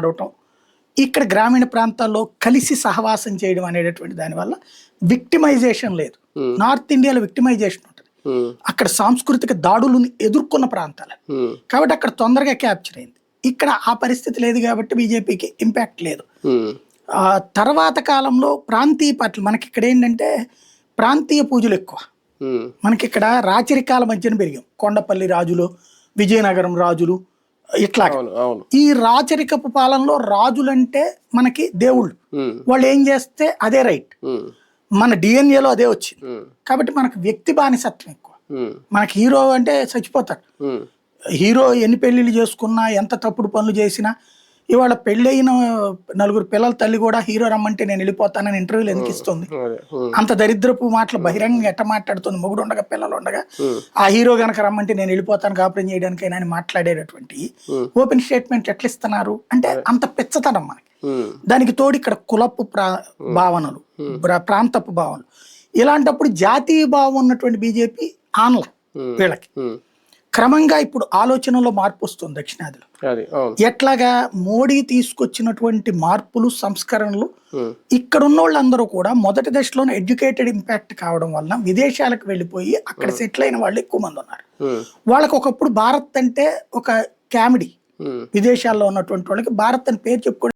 నడవటం ఇక్కడ గ్రామీణ ప్రాంతాల్లో కలిసి సహవాసం చేయడం అనేటటువంటి దానివల్ల విక్టిమైజేషన్ లేదు. Hmm. నార్త్ ఇండియాలో విక్టిమైజేషన్ ఉంటుంది. ఉమ్, అక్కడ సాంస్కృతిక దాడులను ఎదుర్కొన్న ప్రాంతాలు ఉమ్, కాబట్టి అక్కడ తొందరగా క్యాప్చర్ అయింది. ఇక్కడ ఆ పరిస్థితి లేదు కాబట్టి బీజేపీకి ఇంపాక్ట్ లేదు. ఆ తర్వాత కాలంలో ప్రాంతీయ పార్టీలు మనకి ఇక్కడ ఏంటంటే ప్రాంతీయ పూజలు ఎక్కువ. మనకి ఇక్కడ రాచరికాల మధ్యన పెరిగాం. కొండపల్లి రాజులు విజయనగరం రాజులు ఇట్లా ఈ రాచరికపు పాలనలో రాజులంటే మనకి దేవుళ్ళు. వాళ్ళు ఏం చేస్తే అదే రైట్. మన డిఎన్ఏలో అదే వచ్చింది. కాబట్టి మనకు వ్యక్తి బానిసత్వం ఎక్కువ. మనకి హీరో అంటే చచ్చిపోతాడు. హీరో ఎన్ని పెళ్ళిళ్ళు చేసుకున్నా ఎంత తప్పుడు పనులు చేసినా ఇవాళ పెళ్ళయిన నలుగురు పిల్లల తల్లి కూడా హీరో రమ్మంటే నేను వెళ్ళిపోతానని ఇంటర్వ్యూలు ఎందుకు ఇస్తుంది? అంత దరిద్రపు మాటలు బహిరంగంగా ఎట్ట మాట్లాడుతుంది? మొగుడు ఉండగా పిల్లలు ఉండగా. ఆ హీరో గనక రమ్మంటే నేను వెళ్ళిపోతాను కాపురం చేయడానికైనా అని మాట్లాడేటటువంటి. ఓపెన్ స్టేట్మెంట్ ఎట్లా ఇస్తున్నారు అంటే అంత పెచ్చతనం మనకి. దానికి తోడు ఇక్కడ కులపు ప్రా భావనలు ప్రా- ప్రాంతపు భావనలు. ఇలాంటప్పుడు జాతీయ భావం ఉన్నటువంటి బీజేపీ ఆన్ల. వీళ్ళకి. క్రమంగా ఇప్పుడు ఆలోచనలో మార్పు వస్తుంది దక్షిణాదిలో. ఎట్లాగా మోడీ తీసుకొచ్చినటువంటి మార్పులు సంస్కరణలు ఇక్కడ ఉన్న వాళ్ళందరూ కూడా మొదటి దశలోనే ఎడ్యుకేటెడ్ ఇంపాక్ట్ కావడం వలన విదేశాలకు వెళ్ళిపోయి అక్కడ సెటిల్ అయిన వాళ్ళు ఎక్కువ మంది ఉన్నారు. వాళ్ళకి ఒకప్పుడు భారత్ అంటే ఒక కామెడీ. విదేశాల్లో ఉన్నటువంటి వాళ్ళకి భారత్ అని పేరు చెప్పుకోవడం